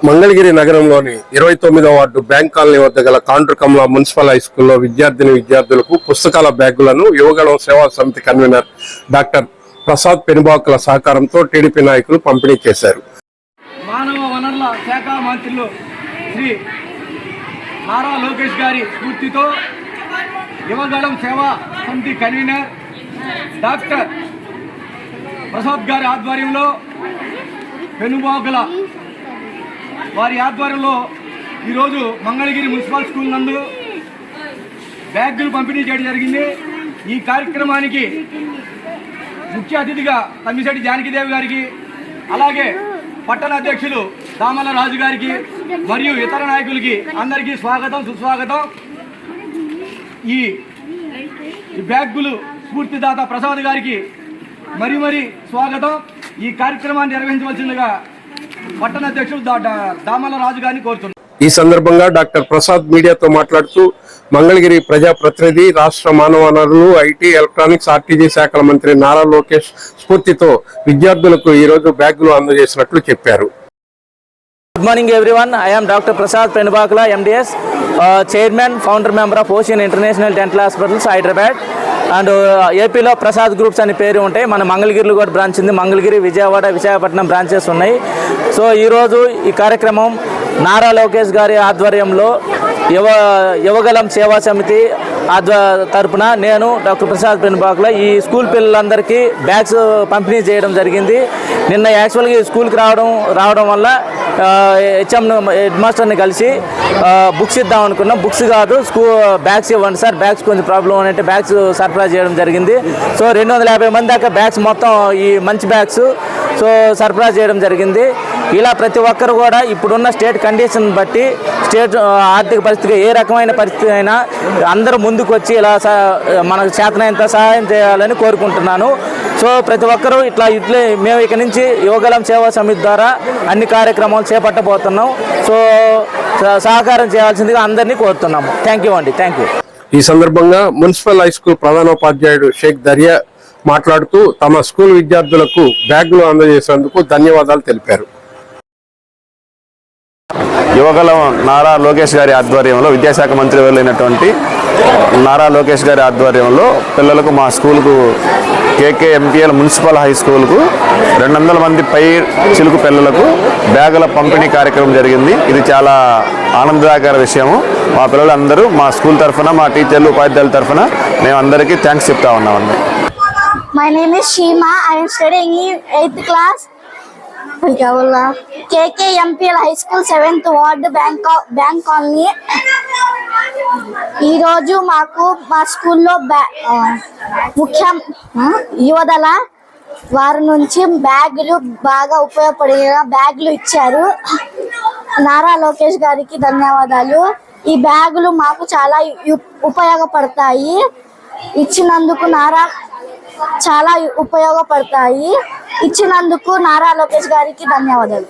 మంగళగిరి నగరంలోని ఇరవై తొమ్మిదో వార్డు బ్యాంక్ కాలనీ వద్ద గల కాండ్రు మున్సిపల్ హై స్కూల్లో విద్యార్థిని విద్యార్థులకు పుస్తకాల బ్యాగులను యువగణం సేవా సమితి కన్వీనర్ డాక్టర్ ప్రసాద్ పెనుబాకుల సహకారంతో టీడీపీ నాయకులు పంపిణీ చేశారు. మానవ వనరుల శాఖ మంత్రులు శ్రీ నారా లోకేష్ గారి స్ఫూర్తితో యువగళం సేవా సమితి కన్వీనర్ డాక్టర్ ప్రసాద్ గారి ఆధ్వర్యంలో పెనుబాకుల వారి ఆధ్వర్యంలో ఈరోజు మంగళగిరి మున్సిపల్ స్కూల్ నందు బ్యాగులు పంపిణీ చేయడం జరిగింది. ఈ కార్యక్రమానికి ముఖ్య అతిథిగా తమ్మిశెట్టి జానకిదేవి గారికి అలాగే పట్టణ అధ్యక్షులు దామల రాజు గారికి మరియు ఇతర నాయకులకి అందరికీ స్వాగతం సుస్వాగతం. ఈ బ్యాగులు స్ఫూర్తిదాత ప్రసాద్ గారికి మరి మరి స్వాగతం. ఈ కార్యక్రమాన్ని నిర్వహించవలసిందిగా పట్టణ దామల రాజు గారిని కోరుతున్నాను ఈ సందర్భంగా డాక్టర్ ప్రసాద్ మీడియాతో మాట్లాడుతూ మంగళగిరి ప్రజా ప్రతినిధి రాష్ట్ర మానవ వనరులు ఐటీ ఎలక్ట్రానిక్స్ ఆర్టీజీ శాఖల మంత్రి నారా లోకేష్ స్ఫూర్తితో విద్యార్థులకు ఈ రోజు బ్యాగులు అందజేసినట్లు చెప్పారు. Good morning everyone I am doctor Prasad Penubakula MDS chairman founder member of ocean international dental hospitals Hyderabad and ఏపీలో ప్రసాద్ గ్రూప్స్ అని పేరు ఉంటాయి మన మంగళగిరిలో కూడా బ్రాంచ్ ఉంది. మంగళగిరి విజయవాడ విశాఖపట్నం బ్రాంచెస్ ఉన్నాయి. సో ఈరోజు ఈ కార్యక్రమం నారా లోకేష్ గారి ఆధ్వర్యంలో యువ యువగలం సేవా సమితి తరపున నేను డాక్టర్ ప్రసాద్ పెనుబాకుల ఈ స్కూల్ పిల్లలందరికీ బ్యాగ్స్ పంపిణీ చేయడం జరిగింది. నిన్న యాక్చువల్గా ఈ స్కూల్కి రావడం రావడం వల్ల హెచ్ఎం హెడ్ మాస్టర్ని కలిసి బుక్స్ ఇద్దాం అనుకున్నాం. బుక్స్ కాదు స్కూల్ బ్యాగ్స్ ఇవ్వండి సార్. బ్యాగ్స్ కొంచెం ప్రాబ్లం అని అంటే బ్యాగ్స్ సరఫరా చేయడం జరిగింది. సో రెండు వందల యాభై మంది దాకా బ్యాగ్స్ మొత్తం ఈ మంచి బ్యాగ్స్ సో సరఫరా చేయడం జరిగింది. ఇలా ప్రతి ఒక్కరు కూడా ఇప్పుడున్న స్టేట్ కండిషన్ బట్టి స్టేట్ ఆర్థిక పరిస్థితి ఏ రకమైన పరిస్థితి అయినా అందరూ ముందుకు వచ్చి ఇలా మనకు చేతనైనంత సహాయం చేయాలని కోరుకుంటున్నాను. సో ప్రతి ఒక్కరూ ఇట్లా ఇట్లే మేము ఇక నుంచి యువగలం సేవా సమితి ద్వారా అన్ని కార్యక్రమాలు చేపట్టబోతున్నాం. సో సహకారం చేయాల్సిందిగా అందరినీ కోరుతున్నాము. థ్యాంక్ యూ అండి. థ్యాంక్ యూ ఈ సందర్భంగా మున్సిపల్ హై స్కూల్ ప్రధానోపాధ్యాయుడు షేక్ దర్యా మాట్లాడుతూ తమ స్కూల్ విద్యార్థులకు బ్యాగులు అందజేసేందుకు ధన్యవాదాలు తెలిపారు. యువగల నారా లోకేష్ గారి ఆధ్వర్యంలో విద్యాశాఖ మంత్రి వెళ్ళినటువంటి నారా లోకేష్ గారి ఆధ్వర్యంలో పిల్లలకు మా స్కూల్కు కేకే ఎంపీఎల్ మున్సిపల్ హై స్కూల్కు రెండు వందల మంది పై చిలుకు పిల్లలకు బ్యాగుల పంపిణీ కార్యక్రమం జరిగింది. ఇది చాలా ఆనందదాయకర విషయము. మా పిల్లలందరూ మా స్కూల్ తరఫున మా టీచర్లు ఉపాధ్యాయుల తరఫున మేము అందరికీ థ్యాంక్స్ చెప్తా ఉన్నామండి. My name is Sheema I'm am eighth class KKMPL high school seventh ward bank bank colony. ఈరోజు మాకు మా స్కూల్లో ముఖ్య యువదల వారి నుంచి బ్యాగులు బాగా ఉపయోగపడిన బ్యాగులు ఇచ్చారు. నారా లోకేష్ గారికి ధన్యవాదాలు. ఈ బ్యాగులు మాకు చాలా ఉపయోగపడతాయి. ఇచ్చినందుకు నారా చాలా ఉపయోగపడతాయి. ఇచ్చినందుకు నారా లోకేష్ గారికి ధన్యవాదాలు.